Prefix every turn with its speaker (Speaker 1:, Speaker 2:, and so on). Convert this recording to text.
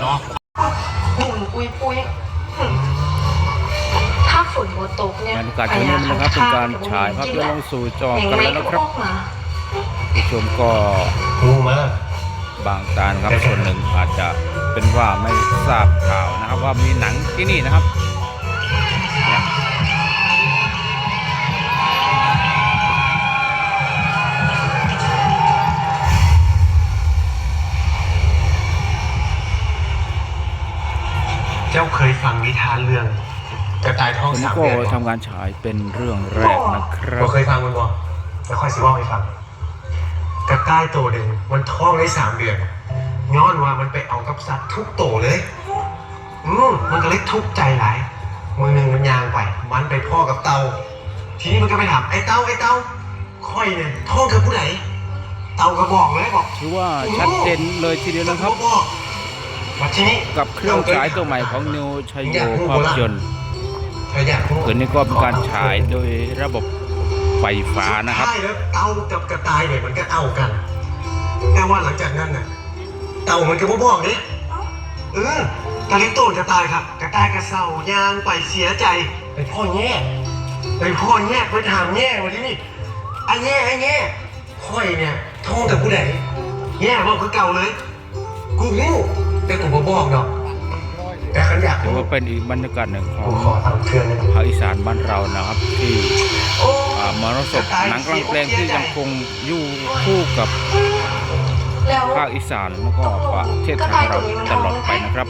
Speaker 1: เนาะ
Speaker 2: หมุนปุยปุยหึถ้าฝนบ่ตกเนี่ย
Speaker 3: บรรยากาศช่วงนี้นะครับเป็นการฉายภาพยนตร์ลงสู่จอกันแล้วนะครับผู้ชมก็
Speaker 1: งูมาก
Speaker 3: บางตานะครับส่วนหนึ่งอาจจะเป็นว่าไม่ทราบข่าวนะครับ ว่ามีหนังที่นี่นะครับ เนี่ย
Speaker 1: เจ้าเคยฟังนิทานเรื่อง กระต่ายทอง
Speaker 3: วันนี้
Speaker 1: สาม
Speaker 3: ก็
Speaker 1: เดือน
Speaker 3: ทำการฉายเป็นเรื่องแรกนะครับ
Speaker 1: เราเคยฟังมันบ่แล้วค่อยสิว่าให้ฟัง กระต่ายตัวหนึ่งมันท้องได้สามเดือนย้อนว่ามันไปเอากับสัตว์ทุกโตวเลย อืมมันก็เลยทุกข์ใจหลายมือหนึ่งมันยางไป มันไปพ่อกับเตา ทีนี้มันก็ไปถามไอ้เตาไอ้เตาค่อยเนี่ยท้องกับผู้ไหนเตาก็บอกเลยบอก
Speaker 3: ถือว่าชัดเจนเลยทีเดียวนะครับ
Speaker 1: บอกมาทีนี้
Speaker 3: กับเครื่องฉายตัวใหม่ของนิวชัยโยภาพยนตร์
Speaker 1: ใครอยากรู้
Speaker 3: คืนนี้ก็เป็นการฉายโดยระบบไฟฟ้านะครับ
Speaker 1: ใช่แล้วเต่ากับกระต่ายเนี่ยมันก็เอากัน แต่ว่าหลังจากนั้นน่ะเต่ามันก็บ่บอกเนี่ยเออกระลิโต้กระต่ายครับกระต่ายกระเซายางไปเสียใจไปพ่อแง่ไปพ่อแง่ไปถามแง่วันที่นี่ไอ้แง่ไอ้แง่ค่อยเนี่ยท้องกับผู้ใดแง่บอกคือเก่าเลย กูงู แต่กูบ่บอกเนาะแต่ขันอยาก
Speaker 3: ถือ
Speaker 1: รู้
Speaker 3: ว่าเป็นอีกบรรยากาศหนึ่งขอ
Speaker 1: กู
Speaker 3: ง
Speaker 1: ขอทำเทือนนึง
Speaker 3: ภาคอีสานบ้านเรานะครับ ที่
Speaker 1: โอ้
Speaker 3: อ่ามรสพหนังกลางแปลงที่ยังคงอยู่คู่กับ
Speaker 2: แล้ว
Speaker 3: ภาคอีสานแล้วก็ประเทศไทยของเราตลอดไปนะครับ